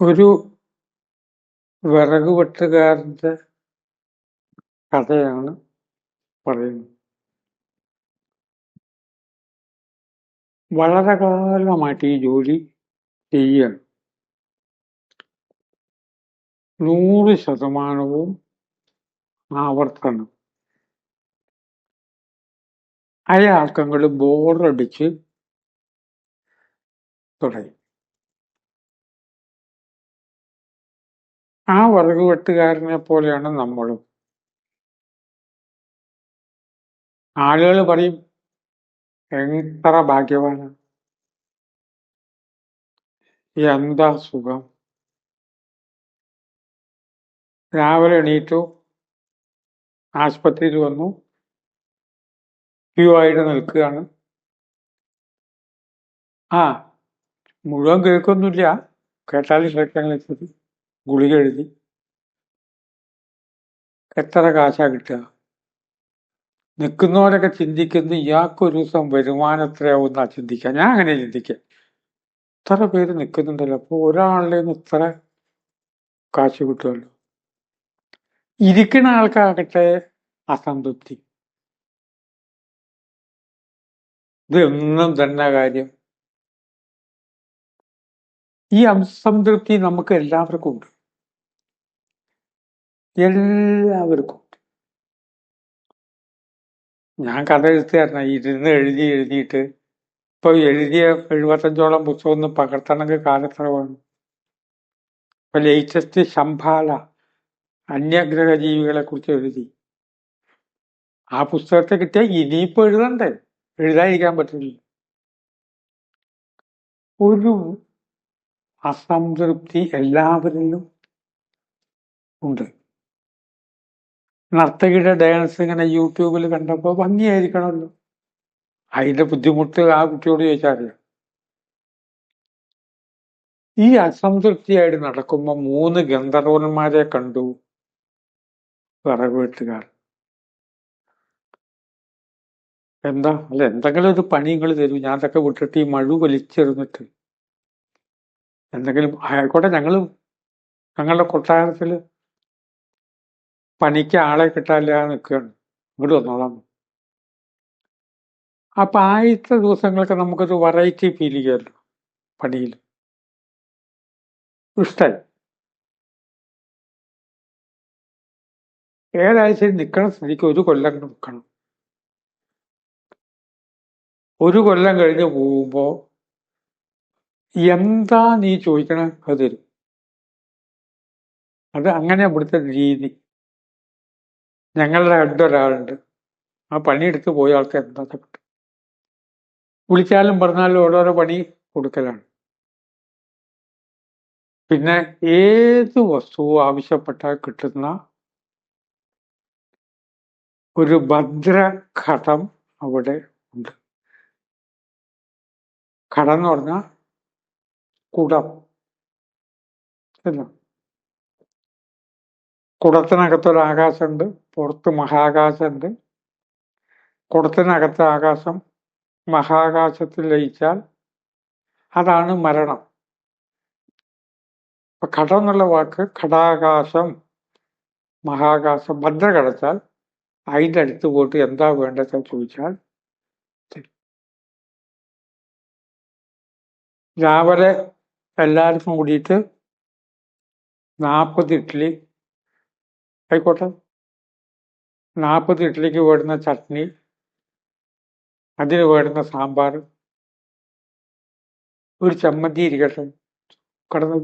ഒരു വിറകുവെട്ടുകാരന്റെ കഥയാണ് പറയുന്നത്. വളരെ കാലമായിട്ട് ഈ ജോലി ചെയ്യാണ് നൂറ് ശതമാനവും ആവർത്തനം. അയാൾക്കങ്ങോട്ട് ബോറടിച്ച് തുടങ്ങി. ആ വിറക് വെട്ടുകാരനെ പോലെയാണ് നമ്മളും. ആളുകൾ പറയും എത്ര ഭാഗ്യവാനാണ് എന്താ സുഖം? രാവിലെ എണീറ്റു ആശുപത്രിയിൽ വന്നു ക്യൂ ആയിട്ട് നിൽക്കുകയാണ്. ആ മുഴുവൻ കേൾക്കൊന്നുമില്ല. കേട്ടാലും ശ്രദ്ധിക്കാൻ വെച്ചത് ഗുളിക എഴുതി. എത്ര കാശാ കിട്ടുക? നിൽക്കുന്നവരൊക്കെ ചിന്തിക്കുന്നു ഇയാൾക്കൊരു ദിവസം വരുമാനം എത്രയാവുന്ന ചിന്തിക്കുക. ഞാൻ അങ്ങനെ ചിന്തിക്കുക. ഇത്ര പേര് നിൽക്കുന്നുണ്ടല്ലോ. അപ്പോൾ ഒരാളുടെ നിന്ന് ഇത്ര കാശ് കിട്ടുമല്ലോ. ഇരിക്കുന്ന ആൾക്കാകട്ടെ അസംതൃപ്തി. ഇതൊന്നും തന്നെ കാര്യം. ഈ അസംതൃപ്തി നമുക്ക് എല്ലാവർക്കും ഉണ്ട്. എല്ലാവർക്കും. ഞാൻ കഥ എഴുത്തുകാരനാ ഇരുന്ന് എഴുതി എഴുതിയിട്ട് ഇപ്പൊ എഴുതിയ എഴുപത്തഞ്ചോളം പുസ്തകം ഒന്ന് പകർത്തണമെങ്കിൽ കാലത്ര വേണം ഇപ്പൊ ലേറ്റസ്റ്റ് ശംഭാല അന്യഗ്രഹ ജീവികളെ കുറിച്ച് എഴുതി. ആ പുസ്തകത്തെ കിട്ടിയാൽ ഇനിയിപ്പോ എഴുതണ്ടേ? എഴുതാതിരിക്കാൻ പറ്റില്ല. ഒരു അസംതൃപ്തി എല്ലാവരിലും ഉണ്ട്. നർത്തകിയുടെ ഡാൻസ് ഇങ്ങനെ യൂട്യൂബിൽ കണ്ടപ്പോൾ ഭംഗിയായിരിക്കണമല്ലോ. അതിന്റെ ബുദ്ധിമുട്ട് ആ കുട്ടിയോട് ചോദിച്ചാറില്ല ഈ അസംതൃപ്തിയായിട്ട് നടക്കുമ്പോൾ മൂന്ന് ഗന്ധർവന്മാരെ കണ്ടു. വിറക് വെട്ടുകാർ. എന്താ? അല്ല എന്തെങ്കിലും ഒരു പണി നിങ്ങൾ തരൂ. ഞാൻ അതൊക്കെ വിട്ടിട്ട് ഈ മഴ വലിച്ചെറിഞ്ഞിട്ട്. എന്തെങ്കിലും ആയിക്കോട്ടെ ഞങ്ങൾ ഞങ്ങളുടെ കൊട്ടാരത്തിൽ പണിക്ക് ആളെ കിട്ടാനില്ലാതെ നിൽക്കുകയാണ്. ഇങ്ങോട്ട് വന്നോളാം. അപ്പൊ ആദ്യത്തെ ദിവസങ്ങളൊക്കെ നമുക്കൊരു വെറൈറ്റി ഫീൽ ചെയ്യാമല്ലോ പണിയിൽ. ഇഷ്ടായി ഏതാഴ്ചയും നിൽക്കണ സ്ഥിതിക്ക് ഒരു കൊല്ലം നിൽക്കണം. ഒരു കൊല്ലം കഴിഞ്ഞ് പോകുമ്പോ എന്താ നീ ചോദിക്കണ അത് തരും. അത് അങ്ങനെ ഇവിടുത്തെ രീതി. ഞങ്ങളുടെ അടുത്തൊരാളുണ്ട് ആ പണിയെടുത്ത് പോയ ആൾക്ക് എന്താ കിട്ടും വിളിച്ചാലും പറഞ്ഞാലും ഓരോരോ പണി കൊടുക്കലാണ്. പിന്നെ ഏത് വസ്തു ആവശ്യപ്പെട്ടാൽ കിട്ടുന്ന ഒരു ഭദ്രഘടം അവിടെ ഉണ്ട്. ഘടം എന്ന് പറഞ്ഞാൽ കുടം. കുടത്തിനകത്തൊരു ആകാശമുണ്ട് പുറത്ത് മഹാകാശമുണ്ട്. കുടത്തിനകത്തെ ആകാശം മഹാകാശത്തിൽ ലയിച്ചാൽ അതാണ് മരണം. അപ്പൊ ഘടം എന്നുള്ള വാക്ക് ഘടാകാശം മഹാകാശം ഭദ്ര കടച്ചാൽ അതിന്റെ അടുത്ത് പോയിട്ട് എന്താ വേണ്ടതെന്ന് ചോദിച്ചാൽ രാവിലെ എല്ലാവർക്കും കൂടിയിട്ട് നാൽപ്പത് ഇഡ്ഡലി ആയിക്കോട്ടെ. നാൽപ്പത് ഇഡ്ഡലിക്ക് വേണ്ടുന്ന ചട്നി അതിന് വേണ്ടുന്ന സാമ്പാർ ഒരു ചമ്മന്തി ഇരിക്കട്ടെ. കടന്നു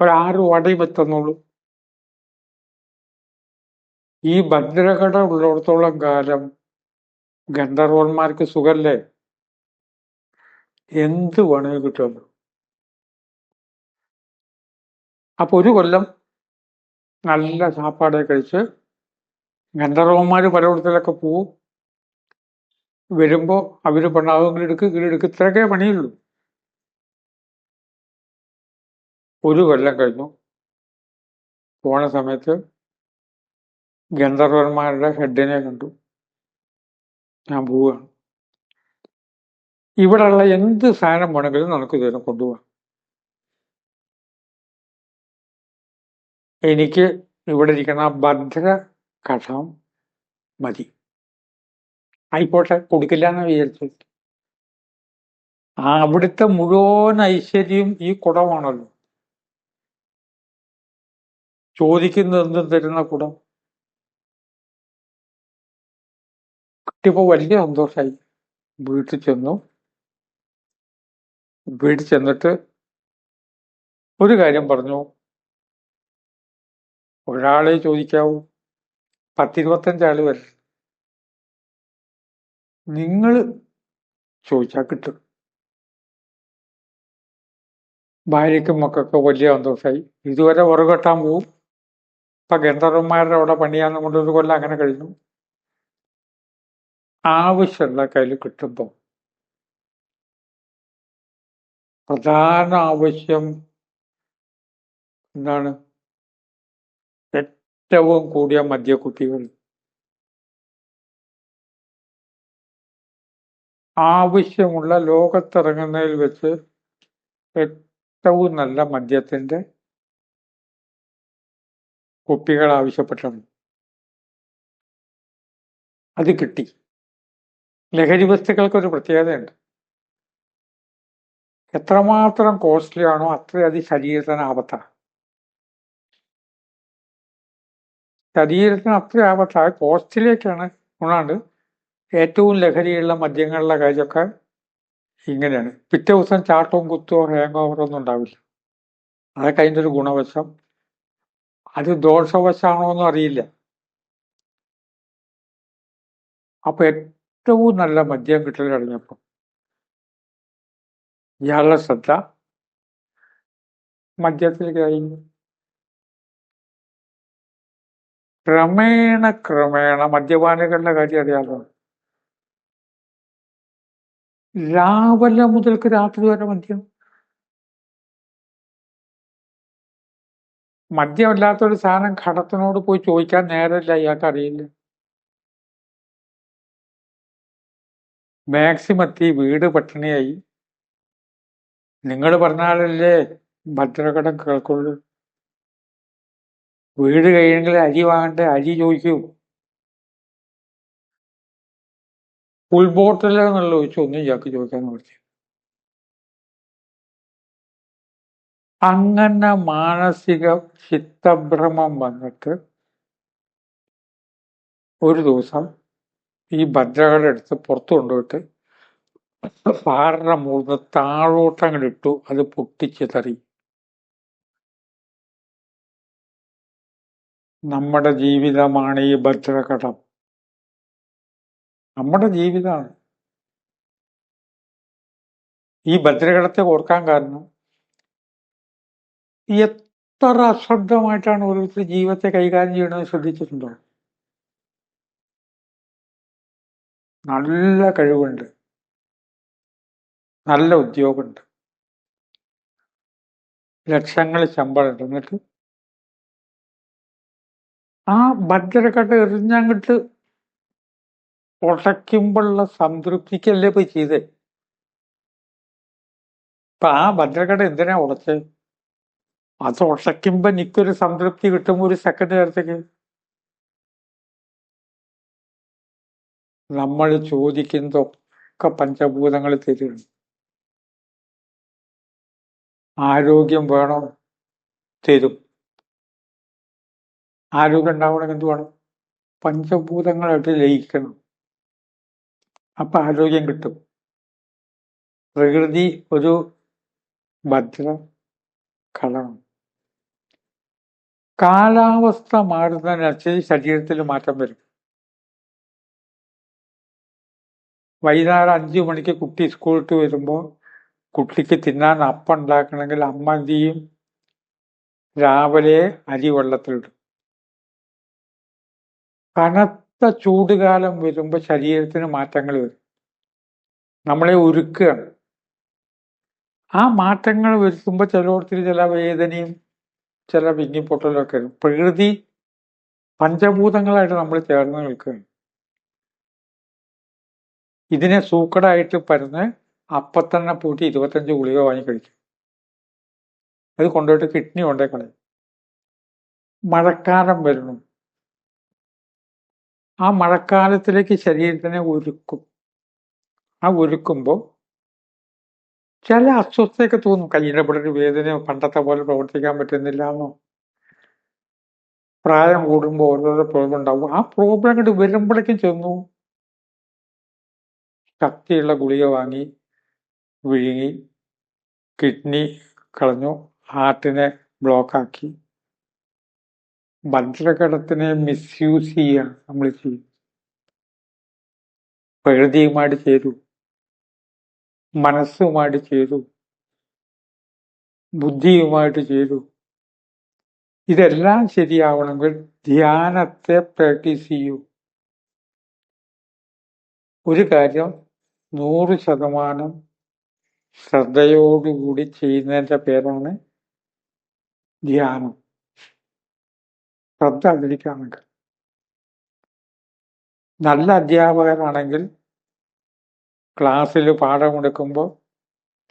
ഒരാറ് വടയും എത്തുന്നുള്ളൂ ഈ ഭദ്രകട ഉള്ളിടത്തോളം കാലം ഗന്ധർവന്മാർക്ക് സുഖല്ലേ? എന്ത് വേണമെങ്കിൽ കിട്ടുമല്ലോ അപ്പൊ ഒരു കൊല്ലം നല്ല സാപ്പാടെ കഴിച്ച് ഗന്ധർവന്മാർ പലയിടത്തിലൊക്കെ പോവും. വരുമ്പോ അവർ പെണ്ണാവും എടുക്ക് കീഴെടുക്ക് ഇത്രയൊക്കെ പണിയുള്ളൂ. ഒരു കൊല്ലം കഴിഞ്ഞു. പോണ സമയത്ത് ഗന്ധർവന്മാരുടെ ഹെഡിനെ കണ്ടു. ഞാൻ പോവുകയാണ്. ഇവിടെയുള്ള എന്ത് സാധനം വേണമെങ്കിലും നമുക്ക് ഇതിനെ കൊണ്ടുപോകാം. എനിക്ക് ഇവിടെ ഇരിക്കുന്ന ഭദ്ര കഷം മതി. ആയിക്കോട്ടെ കൊടുക്കില്ല എന്ന് വിചാരിച്ചു അവിടുത്തെ മുഴുവൻ ഐശ്വര്യം ഈ കുടമാണല്ലോ. ചോദിക്കുന്ന എന്തും തരുന്ന കുടം. കിട്ടിയപ്പോ വലിയ സന്തോഷമായി വീട്ടിൽ ചെന്നു. വീട്ടിൽ ചെന്നിട്ട് ഒരു കാര്യം പറഞ്ഞു. ഒരാളെ ചോദിക്കാവൂ? പത്തിരുപത്തഞ്ചാൾ വരെ. നിങ്ങൾ ചോദിച്ചാൽ കിട്ടും. ഭാര്യയ്ക്കും മക്കൾക്ക് വലിയ സന്തോഷമായി ഇതുവരെ ഉറകെട്ടാൻ പോവും. ഇപ്പൊ ഗന്ധർവന്മാരുടെ അവിടെ പണിയാന്ന് കൊണ്ടൊരു കൊല്ലം അങ്ങനെ കഴിഞ്ഞു. ആവശ്യമുള്ള കയ്യിൽ കിട്ടുമ്പോൾ പ്രധാന ആവശ്യം എന്താണ്? ഏറ്റവും കൂടിയ മദ്യക്കുട്ടികൾ ആവശ്യമുള്ള ലോകത്തിറങ്ങുന്നതിൽ വെച്ച് ഏറ്റവും നല്ല മദ്യത്തിന്റെ കുപ്പികൾ ആവശ്യപ്പെട്ടത്. അത് കിട്ടി. ലഹരി വസ്തുക്കൾക്ക് ഒരു പ്രത്യേകതയുണ്ട്. എത്രമാത്രം കോസ്റ്റ്ലി ആണോ അത്രയധികം ശരീരത്തിന് ആപത്താണ്. ശരീരത്തിന് അത്ര ആപത്തായ കോസ്റ്റിലേക്കാണ് ഗുണാണ്ട് ഏറ്റവും ലഹരിയുള്ള മദ്യങ്ങളുടെ കാര്യമൊക്കെ ഇങ്ങനെയാണ്. പിറ്റേ ദിവസം ചാട്ടവും കുത്തോ ഹാങ് ഓവറോ ഒന്നും ഉണ്ടാവില്ല. അതൊക്കെ അതിന്റെ ഒരു ഗുണവശം. അത് ദോഷവശാണോ എന്നും അറിയില്ല. അപ്പൊ ഏറ്റവും നല്ല മദ്യം കിട്ടൽ കഴിഞ്ഞപ്പോൾ ഇയാളുടെ ശ്രദ്ധ മദ്യത്തിൽ കഴിഞ്ഞു ക്രമേണ ക്രമേണ മദ്യപാനികളുടെ കാര്യം അറിയാലോ. രാവിലെ മുതൽക്ക് രാത്രി വരെ മദ്യം. മദ്യമല്ലാത്തൊരു സാധനം കടത്തിനോട് പോയി ചോദിക്കാൻ നേരമില്ല ഇയാൾക്ക് അറിയില്ല. മാക്സിമം എത്തി വീട് പട്ടിണിയായി. നിങ്ങൾ പറഞ്ഞാലല്ലേ ഭദ്രകടം കേൾക്കുള്ളൂ. വീട് കഴിയണമെങ്കിൽ അരി വാങ്ങണ്ട അരി ചോദിക്കും. ഉൾബോട്ടില്ല എന്നുള്ള ചോദിച്ചു ഒന്നും ചാക്ക് ചോദിക്കാൻ പറ്റി അങ്ങനെ മാനസിക ചിത്തഭ്രമം വന്നിട്ട് ഒരു ദിവസം ഈ ഭദ്രകളുടെ അടുത്ത് പുറത്തു കൊണ്ടുപോയിട്ട് പാറ മൂന്ന് താഴോട്ടങ്ങോട്ട് ഇട്ടു അത് പൊട്ടിച്ച് തറി. നമ്മുടെ ജീവിതമാണ് ഈ ഭദ്രകടം നമ്മുടെ ജീവിതമാണ് ഈ ഭദ്രകടത്തെ ഓർക്കാൻ കാരണം എത്ര അശ്രദ്ധമായിട്ടാണ് ഓരോരുത്തർ ജീവിതത്തെ കൈകാര്യം ചെയ്യണമെന്ന് ശ്രദ്ധിച്ചിട്ടുണ്ടോ? നല്ല കഴിവുണ്ട്. നല്ല ഉദ്യോഗമുണ്ട്. ലക്ഷങ്ങൾ ശമ്പളമുണ്ട് എന്നിട്ട് ആ ഭദ്രക്കട്ട എറിഞ്ഞങ്ങട്ട് ഉടയ്ക്കുമ്പോഴുള്ള സംതൃപ്തിക്കല്ലേ പോയി ചെയ്തേ? ഇപ്പൊ ആ ഭദ്രക്കട എന്തിനാ ഉടച്ചത് അത് ഉടയ്ക്കുമ്പോ എനിക്കൊരു സംതൃപ്തി കിട്ടുമ്പോ ഒരു സെക്കൻഡ് നേരത്തേക്ക്. നമ്മൾ ചോദിക്കുന്നതൊക്കെ പഞ്ചഭൂതങ്ങൾ തരുന്നു ആരോഗ്യം വേണോ? തരും. ആരോഗ്യം ഉണ്ടാവണമെങ്കിൽ എന്ത് വേണം പഞ്ചഭൂതങ്ങളായിട്ട് ലയിക്കണം. അപ്പൊ ആരോഗ്യം കിട്ടും. പ്രകൃതി ഒരു ഭദ്ര കളണം കാലാവസ്ഥ മാറുന്നതിനനുസരിച്ച് ശരീരത്തിൽ മാറ്റം വരും. വൈകുന്നേരം അഞ്ചു മണിക്ക് കുട്ടി സ്കൂളിട്ട് വരുമ്പോൾ കുട്ടിക്ക് തിന്നാൻ അപ്പം ഉണ്ടാക്കണമെങ്കിൽ അമ്മ എന്ത് ചെയ്യും? രാവിലെ അരി വെള്ളത്തിലിടും. കനത്ത ചൂടുകാലം വരുമ്പോൾ ശരീരത്തിന് മാറ്റങ്ങൾ വരും. നമ്മളെ ഒരുക്കുകയാണ് ആ മാറ്റങ്ങൾ വരുത്തുമ്പോൾ ചിലയിടത്തിൽ ചില വേദനയും ചില വിങ്ങിപ്പൊട്ടലൊക്കെ വരും. പ്രകൃതി പഞ്ചഭൂതങ്ങളായിട്ട് നമ്മൾ ചേർന്ന് നിൽക്കുകയാണ്. ഇതിനെ സൂക്കടായിട്ട് പരന്ന് അപ്പം തന്നെ പൂട്ടി ഇരുപത്തഞ്ച് ഗുളിക വാങ്ങി കഴിക്കും. അത് കൊണ്ടുപോയിട്ട് കിഡ്നി കൊണ്ടേ കളയും. മഴക്കാലം വരുന്നു. ആ മഴക്കാലത്തിലേക്ക് ശരീരത്തിനെ ഒരുക്കും ആ ഒരുക്കുമ്പോൾ ചില അസ്വസ്ഥയൊക്കെ തോന്നും. കയ്യിലെ ഇവിടെ ഒരു വേദനയോ പണ്ടത്തെ പോലെ പ്രവർത്തിക്കാൻ പറ്റുന്നില്ല എന്നോ. പ്രായം കൂടുമ്പോൾ ഓരോരോ പ്രോബ്ലം ഉണ്ടാവും. ആ പ്രോബ്ലം അങ്ങോട്ട് വരുമ്പോഴേക്കും ചെന്നു. ശക്തിയുള്ള ഗുളിക വാങ്ങി വിഴുങ്ങി കിഡ്നി കളഞ്ഞു ഹാർട്ടിനെ ബ്ലോക്കാക്കി ഭദ്രകടത്തിനെ മിസ്യൂസ് ചെയ്യുക നമ്മൾ ചെയ്യും? പ്രകൃതിയുമായിട്ട് ചെയ്തു മനസ്സുമായിട്ട് ചെയ്തു ബുദ്ധിയുമായിട്ട് ചെയ്തു ഇതെല്ലാം ശരിയാവണമെങ്കിൽ ധ്യാനത്തെ പ്രാക്ടീസ് ചെയ്യൂ. ഒരു കാര്യം നൂറ് ശതമാനം ശ്രദ്ധയോടുകൂടി ചെയ്യുന്നതിന്റെ പേരാണ് ധ്യാനം. ശ്രദ്ധ അതിരിക്കുകയാണെങ്കിൽ നല്ല അധ്യാപകനാണെങ്കിൽ ക്ലാസ്സിൽ പാഠം കൊടുക്കുമ്പോൾ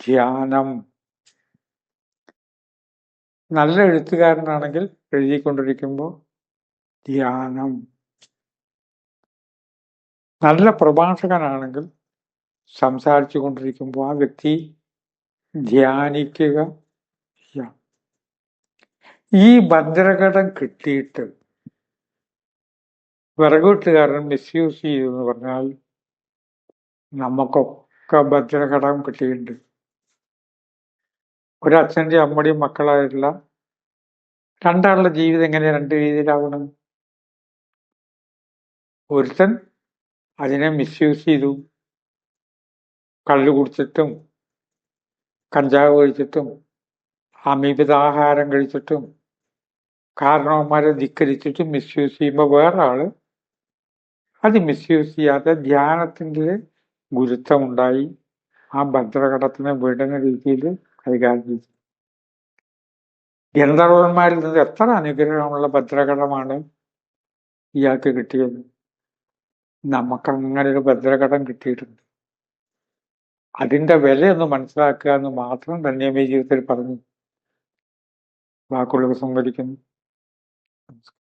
ധ്യാനം. നല്ല എഴുത്തുകാരനാണെങ്കിൽ എഴുതിക്കൊണ്ടിരിക്കുമ്പോൾ ധ്യാനം. നല്ല പ്രഭാഷകനാണെങ്കിൽ സംസാരിച്ചു കൊണ്ടിരിക്കുമ്പോൾ ആ വ്യക്തി ധ്യാനിക്കുക. ഈ ഭദ്രഘടം കിട്ടിയിട്ട് വിറകൂട്ടുകാരൻ മിസ്യൂസ് ചെയ്തെന്ന് പറഞ്ഞാൽ നമുക്കൊക്കെ ഭദ്രഘടകം കിട്ടിയിട്ടുണ്ട്. ഒരച്ഛന്റെ അമ്മയുടെയും മക്കളായിട്ടുള്ള രണ്ടാളുടെ ജീവിതം എങ്ങനെ രണ്ട് രീതിയിലാവണം? ഒരുത്തൻ അതിനെ മിസ്യൂസ് ചെയ്തു. കള്ളു കുടിച്ചിട്ടും കഞ്ചാവ് കഴിച്ചിട്ടും അമിതാഹാരം കഴിച്ചിട്ടും കാരണവന്മാരെ ധിക്കരിച്ചിട്ട് മിസ്യൂസ് ചെയ്യുമ്പോൾ വേറെ ആൾ അത് മിസ്യൂസ് ചെയ്യാതെ ധ്യാനത്തിന്റെ ഗുരുത്വമുണ്ടായി ആ ഭദ്രഘടത്തിനെ വിടുന്ന രീതിയിൽ കൈകാര്യം ചെയ്തു. ഗന്ധർവന്മാരിൽ നിന്ന് എത്ര അനുഗ്രഹമുള്ള ഭദ്രഘടമാണ് ഇയാൾക്ക് കിട്ടിയത്? നമുക്ക് അങ്ങനെ ഒരു ഭദ്രഘടം കിട്ടിയിട്ടുണ്ട്. അതിന്റെ വിലയൊന്ന് മനസ്സിലാക്കുക എന്ന് മാത്രം തന്നെ ജീവിതത്തിൽ പറഞ്ഞു. വാക്കുകൾ സംവദിക്കുന്നു That's